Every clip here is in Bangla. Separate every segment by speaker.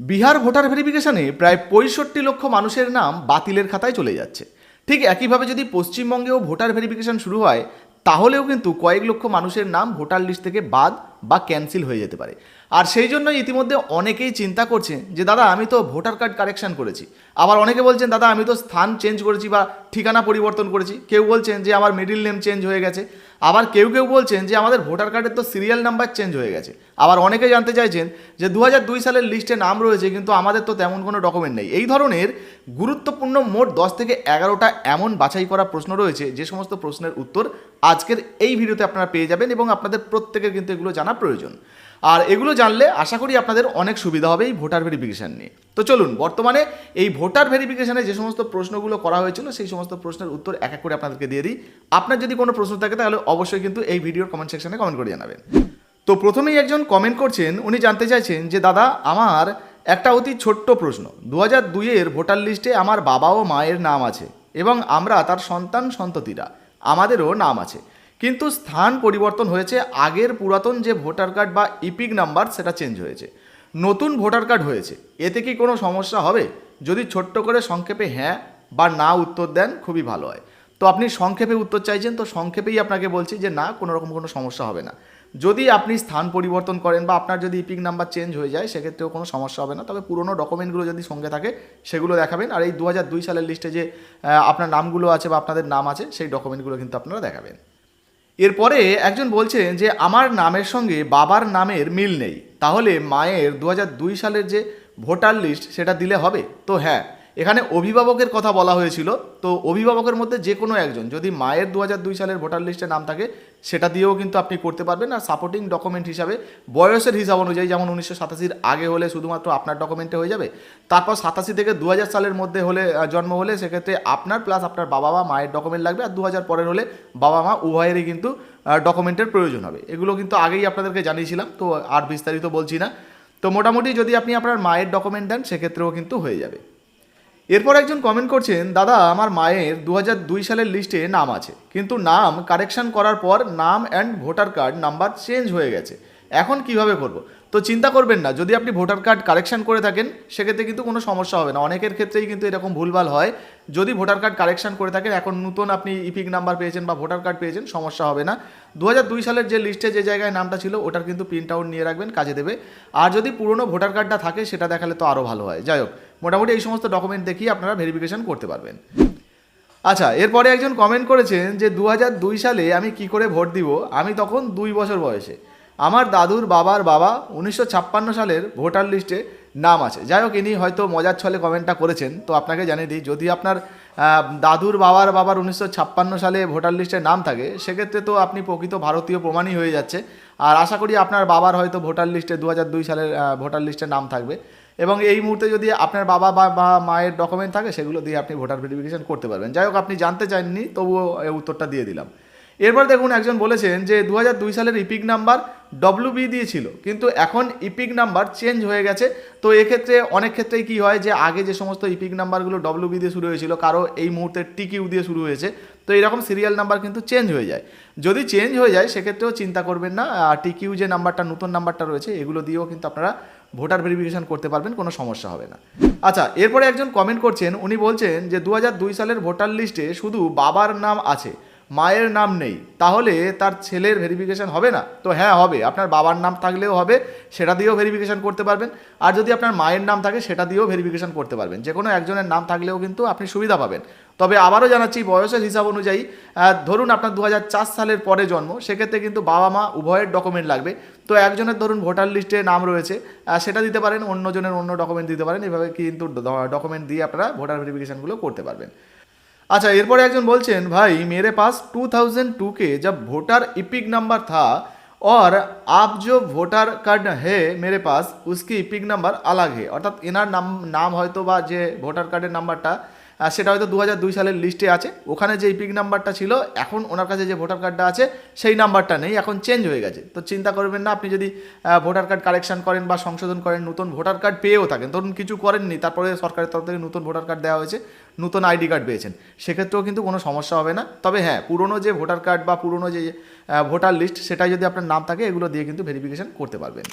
Speaker 1: বিহার ভোটার ভেরিফিকেশনে প্রায় পঁয়ষট্টি লক্ষ মানুষের নাম বাতিলের খাতায় চলে যাচ্ছে। ঠিক একইভাবে যদি পশ্চিমবঙ্গেও ভোটার ভেরিফিকেশন শুরু হয়, তাহলেও কিন্তু কয়েক লক্ষ মানুষের নাম ভোটার লিস্ট থেকে বাদ বা ক্যান্সেল হয়ে যেতে পারে। আর সেই জন্য ইতিমধ্যে অনেকেই চিন্তা করছে যে, দাদা, আমি তো ভোটার কার্ড কারেকশন করেছি। আবার অনেকে বলছেন, দাদা, আমি তো স্থান চেঞ্জ করেছি বা ঠিকানা পরিবর্তন করেছি। কেউ বলছেন যে, আমার মিডিল নেম চেঞ্জ হয়ে গেছে। আবার কেউ কেউ বলছেন যে, আমাদের ভোটার কার্ডের তো সিরিয়াল নাম্বার চেঞ্জ হয়ে গেছে। আবার অনেকে জানতে চাইছেন যে দু সালের লিস্টে নাম রয়েছে, কিন্তু আমাদের তো তেমন কোনো ডকুমেন্ট নেই। এই ধরনের গুরুত্বপূর্ণ মোট দশ থেকে এগারোটা এমন বাছাই করা প্রশ্ন রয়েছে, যে সমস্ত প্রশ্নের উত্তর আজকের এই ভিডিওতে আপনারা পেয়ে যাবেন এবং আপনাদের প্রত্যেকের কিন্তু এগুলো জানা প্রয়োজন। আর এগুলো জানলে আশা করি আপনাদের অনেক সুবিধা হবে এই ভোটার ভেরিফিকেশান নিয়ে। তো চলুন, বর্তমানে এই ভোটার ভেরিফিকেশানে যে সমস্ত প্রশ্নগুলো করা হয়েছিল, সেই সমস্ত প্রশ্নের উত্তর এক এক করে আপনাদেরকে দিয়ে দিই। আপনার যদি কোনো প্রশ্ন থাকে, তাহলে অবশ্যই কিন্তু এই ভিডিওর কমেন্ট সেকশনে কমেন্ট করে জানাবেন। তো প্রথমেই একজন কমেন্ট করছেন, উনি জানতে চাইছেন যে, দাদা, আমার একটা অতি ছোট্ট প্রশ্ন। দু হাজার দুইয়ের ভোটার লিস্টে আমার বাবা ও মায়ের নাম আছে এবং আমরা তার সন্তান সন্ততিরা আমাদেরও নাম আছে। কিন্তু স্থান পরিবর্তন হয়েছে, আগের পুরাতন যে ভোটার কার্ড বা ইপিক নাম্বার সেটা চেঞ্জ হয়েছে। নতুন ভোটার কার্ড হয়েছে। এতে কি কোনো সমস্যা হবে? যদি ছোট্ট করে সংক্ষেপে হ্যাঁ বা না উত্তর দেন, খুবই ভালো হয়। তো আপনি সংক্ষেপে উত্তর চাইছেন, তো সংক্ষেপেই আপনাকে বলছি যে না, কোনো রকম কোনো সমস্যা হবে না। যদি আপনি স্থান পরিবর্তন করেন বা আপনার যদি ইপিক নাম্বার চেঞ্জ হয়ে যায়, সেক্ষেত্রেও কোনো সমস্যা হবে না। তবে পুরনো ডকুমেন্টগুলো যদি সঙ্গে থাকে, সেগুলো দেখাবেন। আর এই দু সালের লিস্টে যে আপনার নামগুলো আছে বা আপনাদের নাম আছে, সেই ডকুমেন্টগুলো কিন্তু আপনারা দেখাবেন। এরপরে একজন বলছেন যে, আমার নামের সঙ্গে বাবার নামের মিল নেই। তাহলে মায়ের দু সালের যে ভোটার লিস্ট, সেটা দিলে হবে? তো হ্যাঁ এখানে অভিভাবকের কথা বলা হয়েছিল, তো অভিভাবকের মধ্যে যে কোনো একজন, যদি মায়ের দু দুই সালের ভোটার লিস্টে নাম থাকে, সেটা দিয়েও কিন্তু আপনি করতে পারবেন। আর সাপোর্টিং ডকুমেন্ট হিসাবে বয়সের হিসাব অনুযায়ী, যেমন উনিশশো সাতাশির আগে হলে শুধুমাত্র আপনার ডকুমেন্টে হয়ে যাবে, তারপর সাতাশি থেকে দু হাজার সালের মধ্যে হলে জন্ম হলে, সেক্ষেত্রে আপনার প্লাস আপনার বাবা মা মায়ের ডকুমেন্ট লাগবে, আর দু হাজার পরের হলে বাবা মা উভয়েরই কিন্তু ডকুমেন্টের প্রয়োজন হবে। এগুলো কিন্তু আগেই আপনাদেরকে জানিয়েছিলাম, তো আর বিস্তারিত বলছি না। তো মোটামুটি যদি আপনি আপনার মায়ের ডকুমেন্ট দেন, সেক্ষেত্রেও কিন্তু হয়ে যাবে। এরপর একজন কমেন্ট করছেন, দাদা, আমার মায়ের দু দুই সালের লিস্টে নাম আছে, কিন্তু নাম কারেকশন করার পর নাম and voter card number change হয়ে গেছে। এখন কীভাবে করব? তো চিন্তা করবেন না, যদি আপনি ভোটার কার্ড কারেকশন করে থাকেন, সেক্ষেত্রে কিন্তু কোনো সমস্যা হবে না। অনেকের ক্ষেত্রেই কিন্তু এরকম ভুলভাল হয়। যদি ভোটার কার্ড কারেকশন করে থাকেন, এখন নতুন আপনি ইপিক নাম্বার পেয়েছেন বা ভোটার কার্ড পেয়েছেন, সমস্যা হবে না। দু সালের যে লিস্টে যে জায়গায় নামটা ছিল, ওটার কিন্তু প্রিন্ট আউট নিয়ে রাখবেন, কাজে দেবে। আর যদি পুরনো ভোটার কার্ডটা থাকে, সেটা দেখালে তো আরও ভালো হয়। যাই হোক মোটামুটি এই সমস্ত ডকুমেন্ট দেখিয়ে আপনারা ভেরিফিকেশন করতে পারবেন। আচ্ছা এরপরে একজন কমেন্ট করেছেন যে দু দুই সালে আমি কি করে ভোট দিব? আমি তখন দুই বছর বয়সে। আমার দাদুর বাবার বাবা উনিশশো ছাপ্পান্ন সালের ভোটার লিস্টে নাম আছে। যাই হোক, ইনি হয়তো মজার ছলে কমেন্টটা করেছেন, তো আপনাকে জানিয়ে দিই, যদি আপনার দাদুর বাবার বাবার উনিশশো ছাপ্পান্ন সালে ভোটার লিস্টে নাম থাকে, সেক্ষেত্রে তো আপনি প্রকৃত ভারতীয় প্রমাণই হয়ে যাচ্ছে। আর আশা করি আপনার বাবার হয়তো ভোটার লিস্টে দু সালের ভোটার লিস্টে নাম থাকবে। এবং এই মুহূর্তে যদি আপনার বাবা বা মায়ের ডকুমেন্ট থাকে, সেগুলো দিয়ে আপনি ভোটার ভেরিফিকেশন করতে পারবেন। যাই হোক, আপনি জানতে চাননি, তবুও উত্তরটা দিয়ে দিলাম। এরপর দেখুন একজন বলেছেন যে দু সালের ইপিক নাম্বার ডব্লু বি দিয়েছিল, কিন্তু এখন ইপিক নাম্বার চেঞ্জ হয়ে গেছে। তো এক্ষেত্রে অনেক ক্ষেত্রেই কি হয় যে আগে যে সমস্ত ইপিক নাম্বারগুলো ডব্লিউ বি দিয়ে শুরু হয়েছিল, কারও এই মুহূর্তে টিকিউ দিয়ে শুরু হয়েছে। তো এরকম সিরিয়াল নাম্বার কিন্তু চেঞ্জ হয়ে যায়। যদি চেঞ্জ হয়ে যায়, সেক্ষেত্রেও চিন্তা করবেন না টিকিউ যে নাম্বারটা, নতুন নাম্বারটা রয়েছে, এগুলো দিয়েও কিন্তু আপনারা ভোটার ভেরিফিকেশন করতে পারবেন, কোনো সমস্যা হবে না। আচ্ছা এরপরে একজন কমেন্ট করছেন, উনি বলছেন যে দু সালের ভোটার লিস্টে শুধু বাবার নাম আছে। মায়ের নাম নেই, তাহলে তার ছেলের ভেরিফিকেশন হবে না? তো হ্যাঁ হবে। আপনার বাবার নাম থাকলেও হবে, সেটা দিয়েও ভেরিফিকেশন করতে পারবেন। আর যদি আপনার মায়ের নাম থাকে, সেটা দিয়েও ভেরিফিকেশান করতে পারবেন। যে কোনো একজনের নাম থাকলেও কিন্তু আপনি সুবিধা পাবেন। তবে আবারও জানাচ্ছি, বয়সের হিসাব অনুযায়ী ধরুন আপনার দু হাজার চার সালের পরে জন্ম, সেক্ষেত্রে কিন্তু বাবা মা উভয়ের ডকুমেন্ট লাগবে। তো একজনের ধরুন ভোটার লিস্টে নাম রয়েছে সেটা দিতে পারেন, অন্যজনের অন্য ডকুমেন্ট দিতে পারেন। এভাবে কিন্তু ডকুমেন্ট দিয়ে আপনারা ভোটার ভেরিফিকেশনগুলো করতে পারবেন। আচ্ছা এরপরে একজন বলছেন, ভাই, মেরে পাস টু থাউজেন্ড টুকে যা ভোটার ইপিক নাম্বার থা था আপ आप ভোটার কার্ড হে, মেরে পাস, উসকি ইপিক নাম্বার আলাগ হে। অর্থাৎ এনার নাম নাম হয়তো বা যে ভোটার কার্ডের নাম্বারটা সেটা হয়তো দু হাজার দুই সালের লিস্টে আছে। ওখানে যে ইপিক নাম্বারটা ছিল, এখন ওনার কাছে যে ভোটার কার্ডটা আছে, সেই নাম্বারটা নেই, এখন চেঞ্জ হয়ে গেছে। তো চিন্তা করবেন না, আপনি যদি ভোটার কার্ড কালেকশন করেন বা সংশোধন করেন, নতুন ভোটার কার্ড পেয়েও থাকেন। ধরুন কিছু করেননি, তারপরে সরকারের তরফ থেকে নতুন ভোটার কার্ড দেওয়া হয়েছে, নতুন আইডি কার্ড পেয়েছেন। সেক্ষেত্রেও কিন্তু কোনো সমস্যা হবে না। তবে হ্যাঁ পুরনো যে ভোটার কার্ড বা পুরনো যে ভোটার লিস্ট সেটা যদি আপনার নাম থাকে, এগুলো দিয়ে কিন্তু ভেরিফিকেশন করতে পারবেন।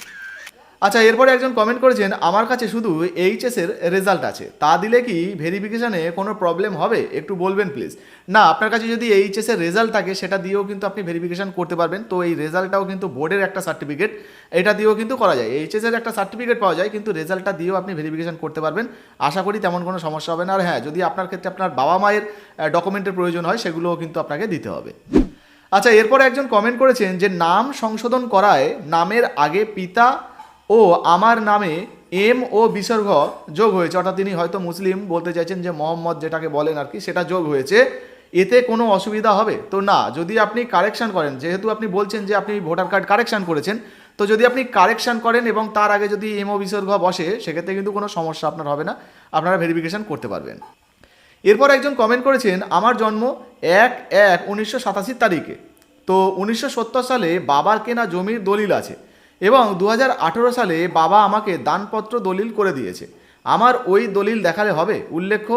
Speaker 1: আচ্ছা এরপরে একজন কমেন্ট করেছেন, আমার কাছে শুধু এইচএস এর রেজাল্ট আছে। তা দিলে কি ভেরিফিকেশানে কোনো প্রবলেম হবে? একটু বলবেন প্লিজ না, আপনার কাছে যদি এইচএস এর রেজাল্ট থাকে, সেটা দিয়েও কিন্তু আপনি ভেরিফিকেশন করতে পারবেন। তো এই রেজাল্টটাও কিন্তু বোর্ডের একটা সার্টিফিকেট এটা দিয়েও কিন্তু করা যায়। এইচএস এর একটা সার্টিফিকেট পাওয়া যায়, কিন্তু রেজাল্টটা দিয়েও আপনি ভেরিফিকেশান করতে পারবেন। আশা করি তেমন কোনো সমস্যা হবে না। আর হ্যাঁ যদি আপনার ক্ষেত্রে আপনার বাবা মায়ের ডকুমেন্টের প্রয়োজন হয়, সেগুলোও কিন্তু আপনাকে দিতে হবে। আচ্ছা এরপরে একজন কমেন্ট করেছেন যে, নাম সংশোধন করায় নামের আগে পিতা ও আমার নামে এম ও বিসর্গ যোগ হয়েছে। অর্থাৎ তিনি হয়তো মুসলিম বলতে চাইছেন যে মোহাম্মদ যেটাকে বলেন আর কি, সেটা যোগ হয়েছে। এতে কোনো অসুবিধা হবে? তো না, যদি আপনি কারেকশন করেন, যেহেতু আপনি বলছেন যে আপনি ভোটার কার্ড কারেকশন করেছেন, তো যদি আপনি কারেকশন করেন এবং তার আগে যদি এম ও বিসর্গ বসে, সেক্ষেত্রে কিন্তু কোনো সমস্যা আপনার হবে না। আপনারা ভেরিফিকেশন করতে পারবেন। এরপর একজন কমেন্ট করেছেন, আমার জন্ম এক এক উনিশশো সাতাশি তারিখে। তো উনিশশো সত্তর সালে বাবার কেনা জমির দলিল আছে। এবং দুহাজার আঠেরো সালে বাবা আমাকে দানপত্র দলিল করে দিয়েছে। আমার ওই দলিল দেখালে হবে, উল্লেখ্য,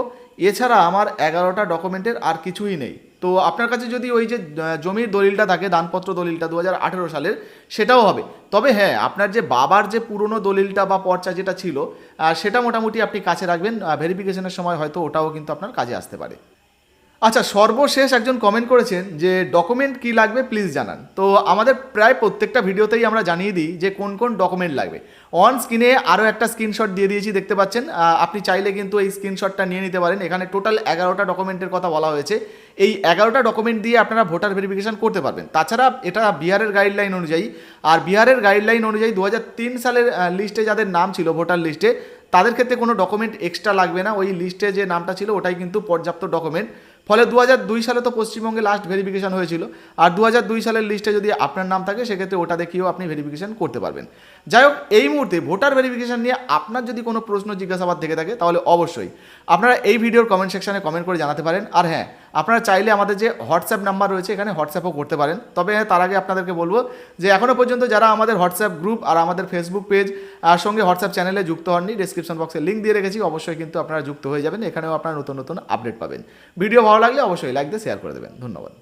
Speaker 1: এছাড়া আমার এগারোটা ডকুমেন্টের আর কিছুই নেই। তো আপনার কাছে যদি ওই যে জমির দলিলটা থাকে, দানপত্র দলিলটা দু হাজার আঠেরো সালের, সেটাও হবে। তবে হ্যাঁ আপনার যে বাবার যে পুরনো দলিলটা বা পর্চা যেটা ছিল সেটা মোটামুটি আপনি কাছে রাখবেন। ভেরিফিকেশনের সময় হয়তো ওটাও কিন্তু আপনার কাজে আসতে পারে। আচ্ছা সর্বশেষ একজন কমেন্ট করেছেন যে ডকুমেন্ট কি লাগবে প্লিজ জানান। তো আমাদের প্রায় প্রত্যেকটা ভিডিওতেই আমরা জানিয়ে দিই যে, কোন কোন ডকুমেন্ট লাগবে। অন স্ক্রিনে আরও একটা স্ক্রিনশট দিয়ে দিয়েছি, দেখতে পাচ্ছেন। আপনি চাইলে কিন্তু এই স্ক্রিনশটটা নিয়ে নিতে পারেন। এখানে টোটাল এগারোটা ডকুমেন্টের কথা বলা হয়েছে। এই এগারোটা ডকুমেন্ট দিয়ে আপনারা ভোটার ভেরিফিকেশন করতে পারবেন। তাছাড়া এটা বিহারের গাইডলাইন অনুযায়ী। আর বিহারের গাইডলাইন অনুযায়ী দু হাজার তিন সালের লিস্টে যাদের নাম ছিল ভোটার লিস্টে তাদের ক্ষেত্রে কোনো ডকুমেন্ট এক্সট্রা লাগবে না। ওই লিস্টে যে নামটা ছিল, ওটাই কিন্তু পর্যাপ্ত ডকুমেন্ট ফলে দু দুই সালে তো পশ্চিমবঙ্গে লাস্ট ভেরিফিকেশন হয়েছিল। আর দু দুই সালের লিস্টে যদি আপনার নাম থাকে, সেক্ষেত্রে ওটা দেখিয়েও আপনি ভেরিফিকেশন করতে পারবেন। যাই হোক, এই মুহূর্তে ভোটার ভেরিফিকেশন নিয়ে আপনার যদি কোনো প্রশ্ন জিজ্ঞাসাবাদ থেকে থাকে, তাহলে অবশ্যই আপনারা এই ভিডিওর কমেন্ট সেকশানে কমেন্ট করে জানাতে পারেন। আর হ্যাঁ আপনারা চাইলে আমাদের যে হোয়াটসঅ্যাপ নাম্বার রয়েছে, এখানে হোয়াটসঅ্যাপও করতে পারেন। তবে তার আগে আপনাদেরকে বলব যে এখনও পর্যন্ত যারা আমাদের হোয়াটসঅ্যাপ গ্রুপ আর আমাদের ফেসবুক পেজ আর সঙ্গে হোয়াটসঅ্যাপ চ্যানেলে যুক্ত হননি ডিসক্রিপশন বক্সে লিঙ্ক দিয়ে রেখেছি, অবশ্যই কিন্তু আপনারা যুক্ত হয়ে যাবেন। এখানেও আপনারা নতুন নতুন আপডেট পাবেন। ভিডিও ভালো লাগলে অবশ্যই লাইক দিয়ে শেয়ার করে দেবেন। ধন্যবাদ।